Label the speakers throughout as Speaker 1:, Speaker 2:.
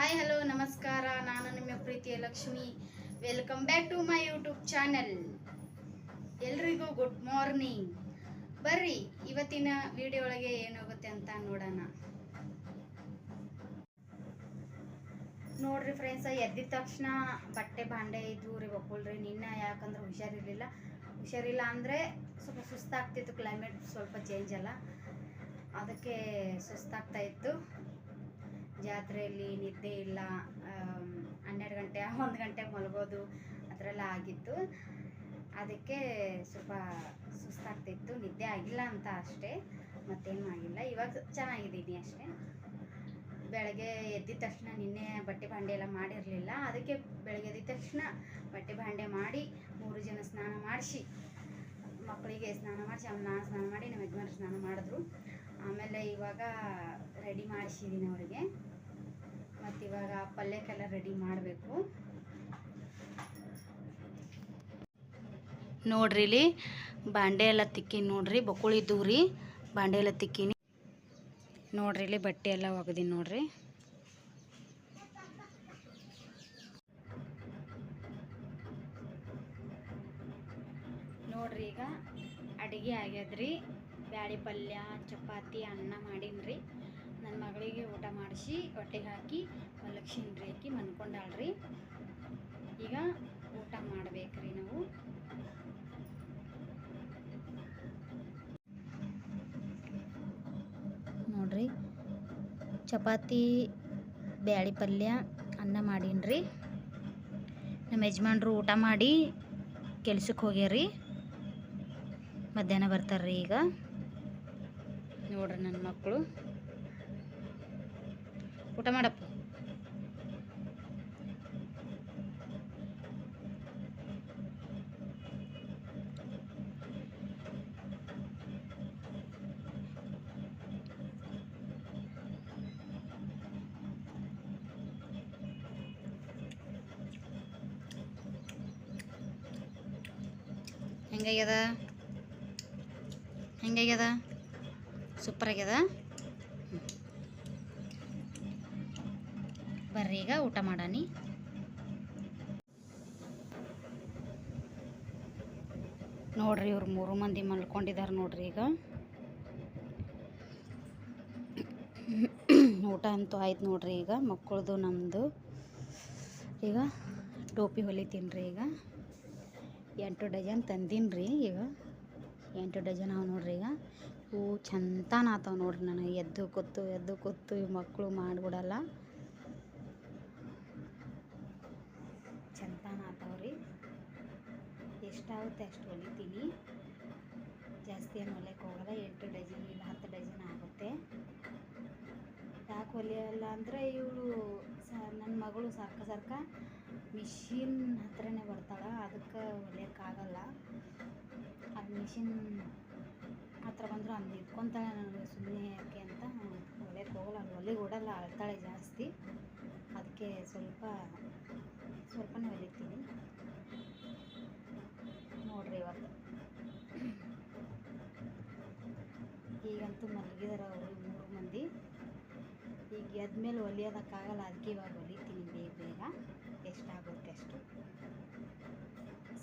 Speaker 1: Hi hello ನಮಸ್ಕಾರ. ನಾನು ನಿಮ್ಮ ಪ್ರೀತಿಯ Lakshmi. Welcome back to my YouTube channel ಎಲ್ರಿಗೂ ಗುಡ್ ಮಾರ್ನಿಂಗ್ ಬರ್ರಿ, ಇವತ್ತಿನ ವಿಡಿಯೋ ಒಳಗೆ ಏನಾಗುತ್ತೆ ಅಂತ ನೋಡೋಣ. ನೋಡ್ರಿ ಫ್ರೆಂಡ್ಸ ಎದ್ದಿದ ತಕ್ಷಣ ಬಟ್ಟೆ ಭಾಂಡೆ ಇದ್ವು ರೀ ಒಕ್ಕಳ್ರಿ ನಿನ್ನ ಯಾಕಂದ್ರೆ ಹುಷಾರಿರಲಿಲ್ಲ ಹುಷಾರಿಲ್ಲ ಅಂದರೆ ಸ್ವಲ್ಪ ಸುಸ್ತಾಗ್ತಿತ್ತು ಕ್ಲೈಮೇಟ್ ಸ್ವಲ್ಪ ಚೇಂಜ್ ಅಲ್ಲ. ಅದಕ್ಕೆ ಸುಸ್ತಾಗ್ತಾ ಇತ್ತು. ಜಾತ್ರೆಯಲ್ಲಿ ನಿದ್ದೆ ಇಲ್ಲ ಹನ್ನೆರಡು ಗಂಟೆ, ಒಂದು ಗಂಟೆ ಮಲಗೋದು ಎಲ್ಲ ಆಗಿತ್ತು. ಅದಕ್ಕೆ ಸ್ವಲ್ಪ ಸುಸ್ತಾಗ್ತಿತ್ತು. ನಿದ್ದೆ ಆಗಿಲ್ಲ ಅಂತ ಅಷ್ಟೇ. ಮತ್ತೇನು ಆಗಿಲ್ಲ. ಇವಾಗ ಚೆನ್ನಾಗಿದ್ದೀನಿ ಅಷ್ಟೇ. ಬೆಳಗ್ಗೆ ಎದ್ದಿದ ತಕ್ಷಣ ನಿನ್ನೆ ಬಟ್ಟೆ ಭಾಂಡೆ ಎಲ್ಲ ಮಾಡಿರಲಿಲ್ಲ. ಅದಕ್ಕೆ ಬೆಳಗ್ಗೆ ಎದ್ದಿದ ತಕ್ಷಣ ಬಟ್ಟೆ ಭಾಂಡೆ ಮಾಡಿ ಮೂರು ಜನ ಸ್ನಾನ ಮಾಡಿಸಿ, ಮಕ್ಕಳಿಗೆ ಸ್ನಾನ ಮಾಡಿಸಿ ಅವ್ನು ನಾನು ಸ್ನಾನ ಮಾಡಿ ನಮ್ಮ ಯಜಮಾನ್ರು ಸ್ನಾನ ಮಾಡಿದ್ರು. ಆಮೇಲೆ ಇವಾಗ ರೆಡಿ ಮಾಡಿಸಿದ್ದೀನಿ ಅವರಿಗೆ. ಮತ್ತು ಇವಾಗ ಪಲ್ಯಕ್ಕೆಲ್ಲ ರೆಡಿ ಮಾಡಬೇಕು. ನೋಡ್ರಿ ಇಲ್ಲಿ ಬಾಂಡೆ ಎಲ್ಲ ತಿಕ್ಕೀನಿ ನೋಡ್ರಿ ಬಕುಳಿ ರೀ ಬಾಂಡೆ ಎಲ್ಲ ತಿಕ್ಕೀನಿ. ನೋಡ್ರಿ ಇಲ್ಲಿ ಬಟ್ಟೆ ಎಲ್ಲ ಒಗ್ದೀನಿ ನೋಡ್ರಿ. ನೋಡ್ರಿ ಈಗ ಅಡುಗೆ ಆಗ್ಯದ್ರಿ. ಬ್ಯಾಳಿ ಪಲ್ಯ, ಚಪಾತಿ, ಅನ್ನ ಮಾಡೀನಿ ನನ್ನ ಮಗಳಿಗೆ ಊಟ ಮಾಡಿಸಿ ಹೊಟ್ಟೆಗೆ ಹಾಕಿ ಮಲಗ್ಸಿನ್ರಿ ಆಕಿ ಮನ್ಕೊಂಡಾಳ್ರಿ. ಈಗ ಊಟ ಮಾಡ್ಬೇಕ್ರಿ ನಾವು. ನೋಡ್ರಿ, ಚಪಾತಿ, ಬ್ಯಾಳಿ ಪಲ್ಯ, ಅನ್ನ ಮಾಡೀನಿ ನಮ್ಮ ಯಜಮಾನ್ರು ಊಟ ಮಾಡಿ ಕೆಲ್ಸಕ್ಕೆ ಹೋಗ್ಯಾರಿ. ಮಧ್ಯಾಹ್ನ ಬರ್ತಾರ್ರಿ ಈಗ. ನೋಡ್ರಿ ನನ್ನ ಮಕ್ಕಳು ಊಟ ಮಾಡಪ್ಪ. ಹೆಂಗಾಗ್ಯದ? ಹೆಂಗಾಗ್ಯದ? ಸೂಪರ್ ಆಗ್ಯದ ಈಗ ಊಟ ಮಾಡಾನಿ ನೋಡ್ರಿ ಇವ್ರು ಮೂರು ಮಂದಿ ಮಲ್ಕೊಂಡಿದ್ದಾರೆ ನೋಡ್ರಿ ಈಗ. ಊಟ ಅಂತೂ ಆಯ್ತು ನೋಡ್ರಿ ಈಗ, ಮಕ್ಕಳದು ನಮ್ಮದು ಈಗ ಟೋಪಿ ಹೊಲಿತೀನಿ ರೀ ಈಗ. ಎಂಟು ಡಜನ್ ತಂದೀನಿ ಈಗ. ಎಂಟು ಡಜನ್ ಅವ ನೋಡ್ರಿ ಈಗ. ಇವು ಚಂತಾನ ಆತಾವ ನೋಡ್ರಿ ನನಗೆ. ಎದ್ದು ಕೂತು ಎದ್ದು ಕೂತು, ಇವು ಮಕ್ಕಳು ಮಾಡಿಬಿಡಲ್ಲ ಚಂತಾನ ಆತಾವ್ರಿ ಎಷ್ಟಾಗುತ್ತೆ ಅಷ್ಟು ಹೊಲಿತೀನಿ. ಜಾಸ್ತಿ ಏನು ಹೊಲಿಯೋಕ್ಕೆ ಹೋಗಲ್ಲ ಎಂಟು ಡಜನ್, ಇಲ್ಲ ಹತ್ತು ಡಜನ್ ಆಗುತ್ತೆ. ಯಾಕೆ ಹೊಲಿಯಲ್ಲ ಅಂದರೆ ಇವಳು ಸ, ನನ್ನ ಮಗಳು ಸರ್ಕ ಸರ್ಕ ಮಿಷಿನ್ ಹತ್ರನೇ ಬರ್ತಾಳೆ, ಅದಕ್ಕೆ ಹೊಲಿಯೋಕ್ಕಾಗಲ್ಲ. ಅದು ಮಿಷಿನ್ ಹತ್ರ ಬಂದರೂ ಅಲ್ಲಿ ಇಟ್ಕೊತಾಳೆ ನನಗೆ ಸುಮ್ಮನೆ ಯಾಕೆ ಅಂತ. ಹೊಲಿಯಕ್ಕೆ ಹೋಗಲ್ಲ ಅಲ್ಲಿ ಹೊಲಿಗೆ ಓಡಲ್ಲ, ಅಳ್ತಾಳೆ ಜಾಸ್ತಿ. ಅದಕ್ಕೆ ಸ್ವಲ್ಪ, ಸ್ವಲ್ಪನೇ ಹೊಲಿತೀನಿ. ನೋಡ್ರಿ ಇವತ್ತು ಈಗಂತೂ ಮಲಗಿದಾರೆ ಅವರು ಮೂರು ಮಂದಿ. ಈಗ ಎದ್ಮೇಲೆ ಹೊಲಿಯೋದಕ್ಕಾಗಲ್ಲ ಅದಕ್ಕೆ ಇವಾಗ ಹೊಲಿತೀನಿ ಬೇಗ ಬೇಗ. ಎಷ್ಟಾಗುತ್ತೆ ಅಷ್ಟು.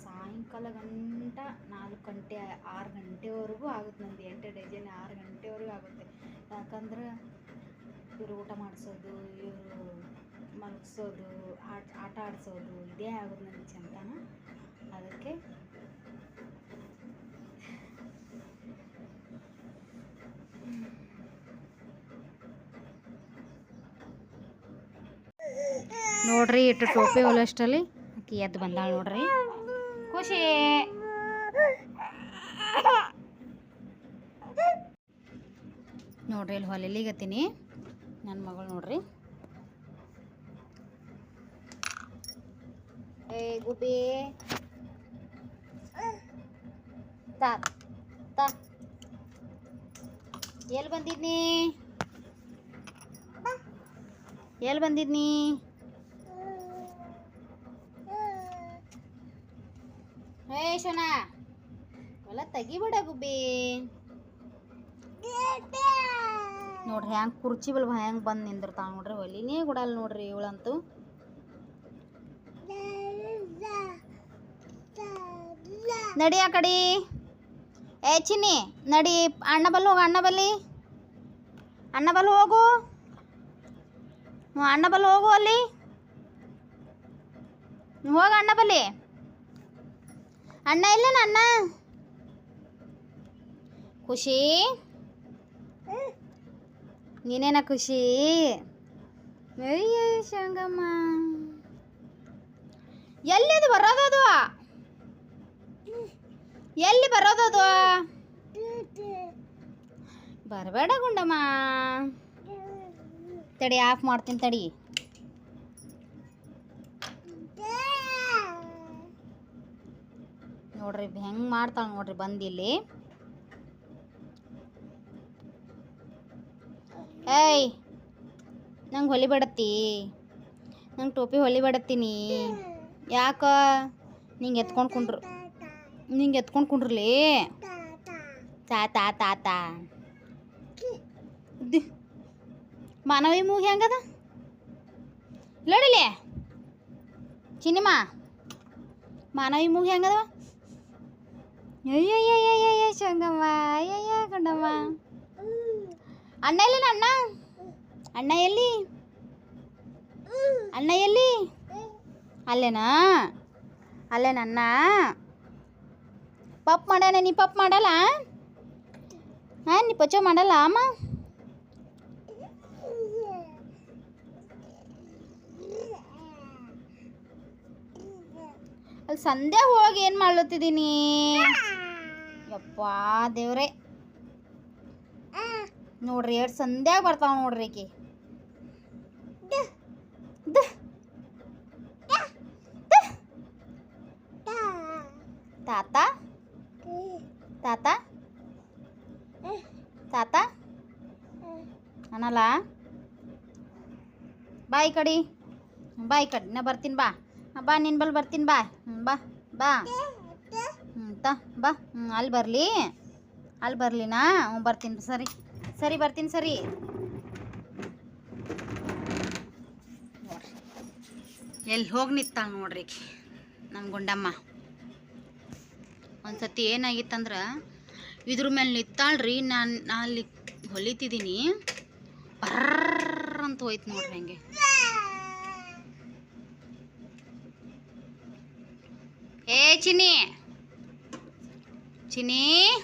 Speaker 1: ಸಾಯಂಕಾಲ ಗಂಟ ನಾಲ್ಕು ಗಂಟೆ, ಆರು ಗಂಟೆವರೆಗೂ ಆಗುತ್ತೆ ನಂದು ಎಂಟು ಡಜನ್, ಆರು ಗಂಟೆವರೆಗೂ ಆಗುತ್ತೆ. ಯಾಕಂದ್ರೆ ಇವರು ಊಟ ಮಾಡಿಸೋದು, ಇವರು ಮಲಗಿಸೋದು, ಆಟ ಆಟ ಆಡಿಸೋದು, ಇದೇ ಆಗುತ್ತೆ ನನಗೆ ಚಂದನ ಅದಕ್ಕೆ ನೋಡ್ರಿ, ಇಟ್ಟು ಟೋಪಿ ಹೊಲಷ್ಟಲ್ಲಿ. ಆಕಿ ಎದ್ದು ಬಂದಾಳ ನೋಡ್ರಿ. ಖುಷಿ. ನೋಡ್ರಿ, ಇಲ್ಲಿ ಹೊಲಿಲಿಗತ್ತೀನಿ ನನ್ನ ಮಗಳು ನೋಡ್ರಿ. ಏ, ಗುಬ್ಬಿ. ತಾ ತಾ. ಎಲ್ಲಿ ಬಂದಿದ್ನಿ ಎಲ್ಲಿ ಬಂದಿದ್ನಿ ಶೋನಾ ಹೊಲ ಗುಬ್ಬಿ. ನೋಡ್ರಿ ಹೆಂಗೆ ಕುರ್ಚಿ ಬಲ್ ಹೆಂಗೆ ಬಂದು ನಿಂದಿರ್ತಾಳ ನೋಡ್ರಿ, ಒಲಿನೇ ಕೊಡಲ್ಲ ನೋಡ್ರಿ ಇವಳಂತೂ. ನಡಿ ಆ ಕಡೆ. ಏ ನಡಿ, ಅಣ್ಣ ಬಲ್ಲಿ ಹೋಗು, ಅಣ್ಣ ಬಲ್ಲಿ. ಅಣ್ಣ ಬಲ್ಲಿ ಹೋಗು. ಅಣ್ಣ ಬಲ್ಲಿ ಹೋಗು ಅಲ್ಲಿ. ಹೋಗ ಅಣ್ಣ ಬಲ್ಲಿ. ಅಣ್ಣ, ಇಲ್ಲ ಅಣ್ಣ. ಖುಷಿ? ನೀನೇನ ಖುಷಿ? ಶಂಗಮ್ಮ. ಎಲ್ಲಿದು ಬರೋದದು? ಎಲ್ಲಿ ಬರೋದದು? ಬರಬೇಡ ಗುಂಡಮ್ಮ. ತಡಿ, ಆಫ್ ಮಾಡ್ತೀನಿ ತಡಿ. ನೋಡ್ರಿ ಹೆಂಗೆ ಮಾಡ್ತಾಳೆ ನೋಡ್ರಿ ಬಂದಿಲ್ಲಿ ಏಯ್, ನಂಗೆ ಹೊಲಿಬೇಡತ್ತಿ ನಂಗೆ ಟೋಪಿ ಹೊಲಿಬೇಡತ್ತೀನಿ ಯಾಕ? ನಿಂಗೆ ಎತ್ಕೊಂಡು ಕುಂಡ್ರು, ನಿಂಗೆ ಎತ್ಕೊಂಡು ಕುಂಡ್ರಲಿ? ತಾತ ತಾತ ಮಾನವಿ ಮೂಗ್ ಹೆಂಗದ ನೋಡಿಲಿ ಚಿನಿಮಾ ಮಾನವಿ ಮೂಗ್ ಹೆಂಗದವ ಅಯ್ಯಯ್ಯಯ್ಯಯ್ಯ ಶಂಗಮ್ಮ, ಅಯ್ಯಯ್ಯ ಗಂಡಮ್ಮ. ಅಣ್ಣ ಎಲ್ಲಿ ಅಣ್ಣ ಅಣ್ಣ ಎಲ್ಲಿ? ಅಣ್ಣ ಎಲ್ಲಿ? ಅಲ್ಲೇನಾ? ಅಲ್ಲೇನಣ್ಣ ಪಪ್ ಮಾಡ್ಯಾನ ನೀ ಪಪ್ ಮಾಡಲ್ಲ? ಹಾಂ, ನೀ ಪಚ್ಚ ಮಾಡಲ್ಲ, ಅಮ್ಮ? ಅಲ್ಲಿ ಸಂಧ್ಯಾ ಹೋಗಿ ಏನು ಮಾಡ್ಲತ್ತಿದ್ದೀನಿ ಯಪ್ಪ ದೇವ್ರೆ. ನೋಡ್ರಿ ಎರಡು ಸಂಧ್ಯಾಗ ಬರ್ತಾವ ನೋಡ್ರಿ ಈಕಿ. ತಾತ? ತಾತ? ತಾತ? ಅನ್ನಲ್ಲ ಬಾಯ್ ಕಡಿ. ಬಾಯ್ ಕಡಿ. ನಾ ಬರ್ತೀನಿ ಬಾ. ಬಾ ನಿನ್ನ ಬಲ್ ಬರ್ತೀನಿ ಬಾ. ಬಾ ಬಾ. ಹ್ಞೂ ತ ಬಾ ಅಲ್ಲಿ ಬರಲಿ. ಅಲ್ಲಿ ಬರಲಿನಾ? ಹ್ಞೂ ಬರ್ತೀನಿ ಸರಿ. ಸರಿ, ಬರ್ತೀನಿ ಸರಿ. ಎಲ್ಲಿ ಹೋಗಿ ನಿತ್ತಾಳೆ ನೋಡ್ರಿ ನಮ್ಮ ಗುಂಡಮ್ಮ. ಒಂದು ಸತಿ ಏನಾಗಿತ್ತಂದ್ರೆ, ಇದ್ರ ಮೇಲೆ ನಿತ್ತಾಳ್ರಿ ನಾನು ನಾ ಅಲ್ಲಿ ಹೊಲಿತಿದ್ದೀನಿ ಬರ್ರ ಅಂತ ಹೋಯ್ತು ನೋಡ್ರಿ ಹಂಗೆ. ಏ ಚಿನಿ ಚಿನಿ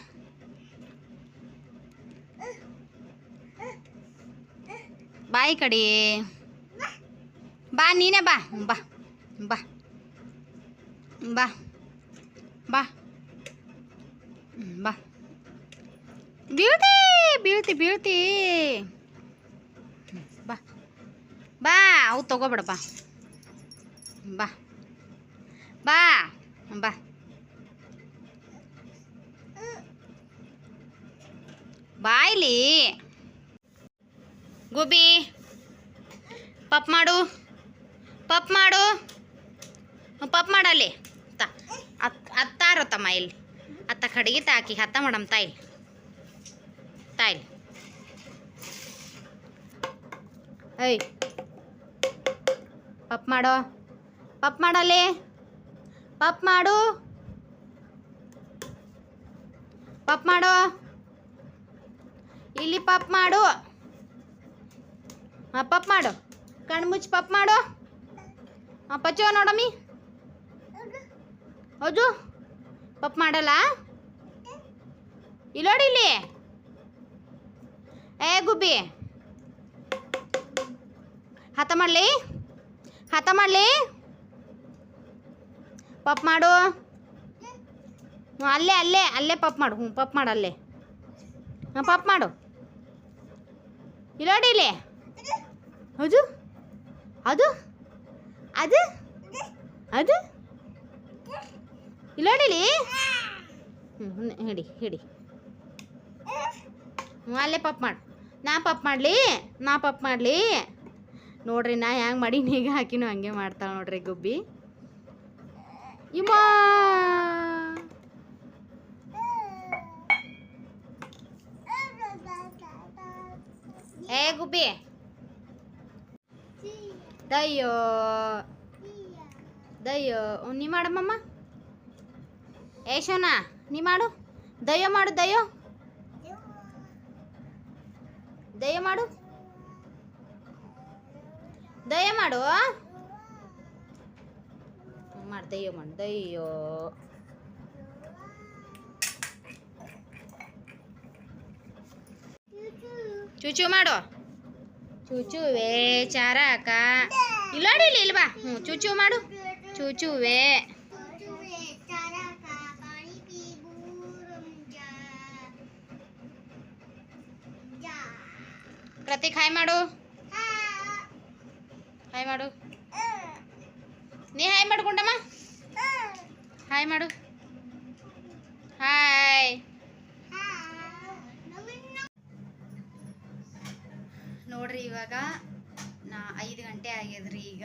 Speaker 1: ಬಾಯಿ ಕಡಿ. ಬಾ, ನೀನೇ ಬಾ. ಬಾ ಬಾ. ಬಾ ಬಾ. ಬಾ. ಬೀಳ್ತಿ ಬೀಳ್ತಿ ಬೀಳ್ತಿ. ಬಾ. ಬಾ, ಅವು ತಗೋಬೇಡ ಬಾ ಬಾ. ಬಾ ಬಾ. ಬಾಯ್ಲಿ. ಗೋಬಿ, ಪಪ್ ಮಾಡು ಪಪ್ ಮಾಡು. ಪಪ್ ಮಾಡಲ್ಲಿ. ತ ಅತ್, ಅತ್ತಾರ ತಮ್ಮ ಇಲ್ಲಿ. ಅತ್ತ ಕಡಿಗೆ ತಾಕಿ ಹತ್ತ ಮಾಡಮ್ ತಾಯಿ. ತಾಯಿ. ಐ ಪಪ್ ಮಾಡೋ. ಪಪ್ ಮಾಡಲ್ಲಿ. ಪಪ್ ಮಾಡು. ಪಪ್ ಮಾಡು. ಇಲ್ಲಿ ಪಪ್ ಮಾಡು. ಹಾಂ ಪಪ್ ಮಾಡು. ಕಣ್ಣು ಮುಚ್ಚಿ ಪಪ್ ಮಾಡು. ಹಾಂ ಪಚ್ಚೋ ನೋಡಮ್ಮಿ ಹೌದು. ಪಪ್ ಮಾಡಲ್ಲ? ಇಲ್ಲೋಡಿ ಇಲ್ಲಿ. ಏ, ಗುಬ್ಬಿ. ಹತ ಮಾಡಲಿ. ಹತ ಮಾಡಲಿ. ಪಪ್ ಮಾಡು. ಹ್ಞೂ ಅಲ್ಲೇ ಅಲ್ಲೇ ಅಲ್ಲೇ ಪಪ್ ಮಾಡು. ಹ್ಞೂ ಪಪ್ ಮಾಡು, ಅಲ್ಲೇ. ಹಾಂ, ಪಪ್ ಮಾಡು. ಇಲ್ಲೋಡಿ ಇಲ್ಲಿ. ಹೌದು? ಅದು? ಅದು? ಅದು? ಇಲ್ಲೋಡಿಲಿ ಹ್ಞೂ ಹಿಡಿ ಹಿಡಿ ಹ್ಞೂ ಅಲ್ಲೇ ಪಪ್ ಮಾಡಿ. ನಾ ಪಪ್ ಮಾಡಲಿ, ನಾ ಪಪ್ ಮಾಡಲಿ. ನೋಡ್ರಿ, ನಾ ಹ್ಯಾಂಗೆ ಮಾಡಿ ನೀಗ ಹಾಕಿನೂ ಹಂಗೆ ಮಾಡ್ತಾಳೆ ನೋಡ್ರಿ ಗುಬ್ಬಿ. ಇಮ್ಮ ಏ ಗುಬ್ಬಿ ದಯ್ಯೋ ದಯ್ಯೋ ನೀ ಮಾಡಮ್ಮಮ್ಮ ಏ ಶೋನಾ ನೀ ಮಾಡು ದಯ್ಯೋ ಮಾಡು ದಯ್ಯೋ ದಯ ಮಾಡು ದಯ ಮಾಡು ಮಾಡಿ ದಯ್ಯೋ ಮಾಡು ದಯ್ಯೋ ಚೂಚು ಮಾಡು. ಚೂಚುವೆ ಚಾರಕ. ಇಲ್ಲೋಡಿ ಇಲ್ಲಿ ಇಲ್ವಾ ಹ್ಞೂ, ಚೂಚು ಮಾಡು. ಚೂಚುವೆ ಪ್ರತೀಕ್, ಹಾಯ್ ಮಾಡು. ಹಾಯ್ ಮಾಡು. ನೀ ಹಾಯ್ ಮಾಡ್ಕೊಂಡಮ್ಮ ಹಾಯ್ ಮಾಡು. ಹಾಯ್. ನೋಡ್ರಿ, ಇವಾಗ ನಾ ಐದು ಗಂಟೆ ಆಗ್ಯದ್ರಿ ಈಗ.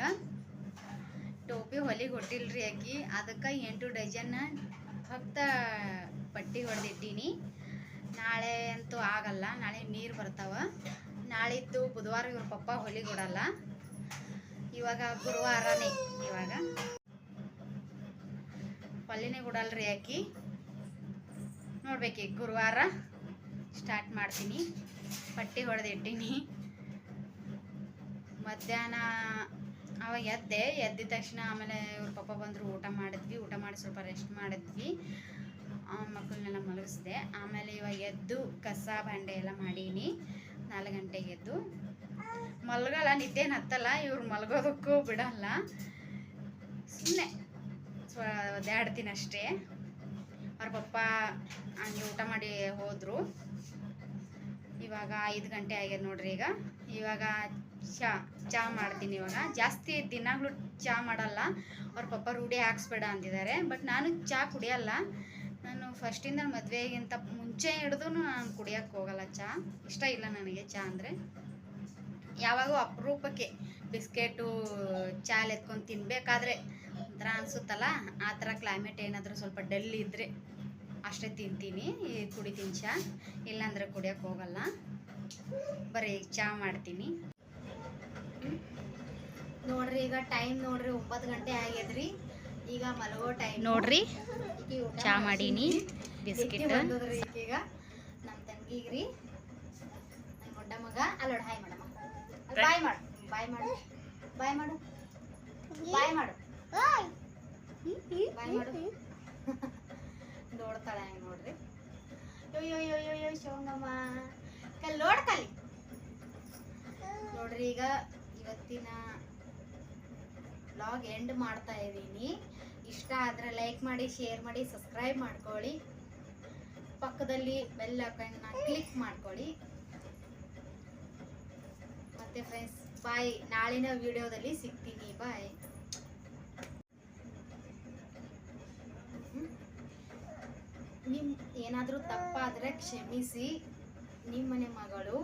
Speaker 1: ಟೋಪಿ ಹೊಲಿಗೆ ಹೊಟ್ಟಿಲ್ರಿ ಆಕಿ ಅದಕ್ಕೆ ಎಂಟು ಡಜನ್ ಭಕ್ತ ಪಟ್ಟಿ ಹೊಡೆದಿಟ್ಟೀನಿ. ನಾಳೆ ಅಂತೂ ಆಗಲ್ಲ, ನಾಳೆ ನೀರು ಬರ್ತಾವ. ನಾಳಿದ್ದು ಬುಧವಾರ ಇವ್ರ ಪಪ್ಪ ಹೊಲಿಗೆ ಕೊಡಲ್ಲ ಇವಾಗ ಗುರುವಾರನೇ ಇವಾಗ. ಹೊಲಿನೇ ಕೊಡಲ್ರಿ ಆಕಿ ನೋಡ್ಬೇಕೀಗ ಗುರುವಾರ ಸ್ಟಾರ್ಟ್ ಮಾಡ್ತೀನಿ. ಪಟ್ಟಿ ಹೊಡೆದಿಟ್ಟೀನಿ. ಮಧ್ಯಾಹ್ನ ಅವಾಗ ಎದ್ದೆ, ಎದ್ದಿದ ತಕ್ಷಣ ಆಮೇಲೆ ಇವ್ರ ಪಪ್ಪ ಬಂದರು, ಊಟ ಮಾಡಿದ್ವಿ. ಊಟ ಮಾಡಿ ಸ್ವಲ್ಪ ರೆಸ್ಟ್ ಮಾಡಿದ್ವಿ. ಮಕ್ಕಳನ್ನೆಲ್ಲ ಮಲಗಿಸ್ದೆ. ಆಮೇಲೆ ಇವಾಗ ಎದ್ದು ಕಸ, ಬಂಡೆ ಎಲ್ಲ ಮಾಡೀನಿ. ನಾಲ್ಕು ಗಂಟೆಗೆ ಎದ್ದು. ಮಲಗಲ್ಲ ನಿದ್ದೇನು ಹತ್ತಲ್ಲ ಇವ್ರು ಮಲಗೋದಕ್ಕೂ ಬಿಡಲ್ಲ. ಸುಮ್ಮನೆ ಸ್ವ ಒದ್ದಾಡ್ತೀನಿ ಅಷ್ಟೇ. ಅವ್ರ ಪಪ್ಪ ಹಂಗೆ ಊಟ ಮಾಡಿ ಹೋದರು. ಇವಾಗ ಐದು ಗಂಟೆ ಆಗ್ಯದ ನೋಡ್ರಿ ಈಗ. ಇವಾಗ ಚಾ ಚಾ ಮಾಡ್ತೀನಿ ಇವಾಗ. ಜಾಸ್ತಿ ದಿನಾಗ್ಲೂ ಚಾ ಮಾಡಲ್ಲ. ಅವ್ರ ಪಪ್ಪ ರೂಢಿ ಹಾಕ್ಸ್ಬೇಡ ಅಂತಿದ್ದಾರೆ ಬಟ್ ನಾನು ಚಾ ಕುಡಿಯಲ್ಲ. ನಾನು ಫಸ್ಟಿಂದ ಮದುವೆಗಿಂತ ಮುಂಚೆ ಹಿಡಿದು ನಾನು ಕುಡಿಯೋಕ್ಕೆ ಹೋಗಲ್ಲ ಚಾ. ಇಷ್ಟ ಇಲ್ಲ ನನಗೆ ಚಾ ಅಂದರೆ. ಯಾವಾಗೂ ಅಪರೂಪಕ್ಕೆ ಬಿಸ್ಕೆಟು, ಚಾಲ್ ಎತ್ಕೊಂಡು ತಿನ್ನಬೇಕಾದ್ರೆ ಒಂಥರ ಅನಿಸುತ್ತಲ್ಲ? ಆ ಥರ ಕ್ಲೈಮೇಟ್ ಏನಾದರೂ ಸ್ವಲ್ಪ ಡಲ್ ಇದ್ದರೆ ಅಷ್ಟೇ ತಿಂತೀನಿ. ಕುಡಿತೀನಿ ಚಾ. ಇಲ್ಲಾಂದರೆ ಕುಡಿಯೋಕ್ಕೆ ಹೋಗಲ್ಲ. ಬರೀ ಚಾ ಮಾಡ್ತೀನಿ. ನೋಡ್ರಿ ಈಗ ಟೈಮ್ ನೋಡ್ರಿ ಒಂಬತ್ತು ಗಂಟೆ ಆಗ್ಯದ್ರಿ. ಈಗ ಮಲಗೋ ಟೈಮ್
Speaker 2: ನೋಡ್ರಿ ಚಾ ಮಾಡೀನಿ
Speaker 1: ಬಿಸ್ಕಿಟ್. ಈಗ ನಮ್ಮ ತಂಗಿಗ್ರಿ ನಮ್ಮ ದೊಡ್ಡ ಮಗ. ಅಲ್ಲೋಡ್ ಹಾಯ್ ಮಾಡಮ್ಮ. ಬಾಯ್ ಮಾಡು. ಬಾಯ್ ಮಾಡು. ಬಾಯ್ ಮಾಡು. ಬಾಯ್ ಮಾಡು. ಬಾಯ್ ಮಾಡು. ನೋಡ್ತಾಳೆ ಹಂಗೆ ನೋಡ್ರಿ. ಯೋ ಯೋ ಯೋ ಯೋ ಯೋ ಶಿವಂಗಮ್ಮ ಕಲ್ ನೋಡ್ಕಲಿ ನೋಡ್ರಿ ಈಗ ಇವತ್ತಿನ ಬ್ಲಾಗ್ ಎಂಡ್ ಮಾಡ್ತಾ ಇದ್ದೀನಿ. ಇಷ್ಟ ಆದರೆ ಲೈಕ್ ಮಾಡಿ ಶೇರ್ ಮಾಡಿ ಸಬ್ಸ್ಕ್ರೈಬ್ ಮಾಡ್ಕೊಳ್ಳಿ. ಪಕ್ಕದಲ್ಲಿ ಬೆಲ್ ಅಕೌಂಟ್ನ ಕ್ಲಿಕ್ ಮಾಡ್ಕೊಳ್ಳಿ. ಮತ್ತೆ ಫ್ರೆಂಡ್ಸ್ ಬಾಯ್ ನಾಳಿನ ವಿಡಿಯೋದಲ್ಲಿ ಸಿಗ್ತೀನಿ. ಬಾಯ್ ನಿಮ್ ಏನಾದರೂ ತಪ್ಪಾದರೆ ಕ್ಷಮಿಸಿ. ನಿಮ್ಮನೆ ಮಗಳು.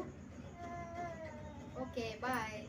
Speaker 1: Okay bye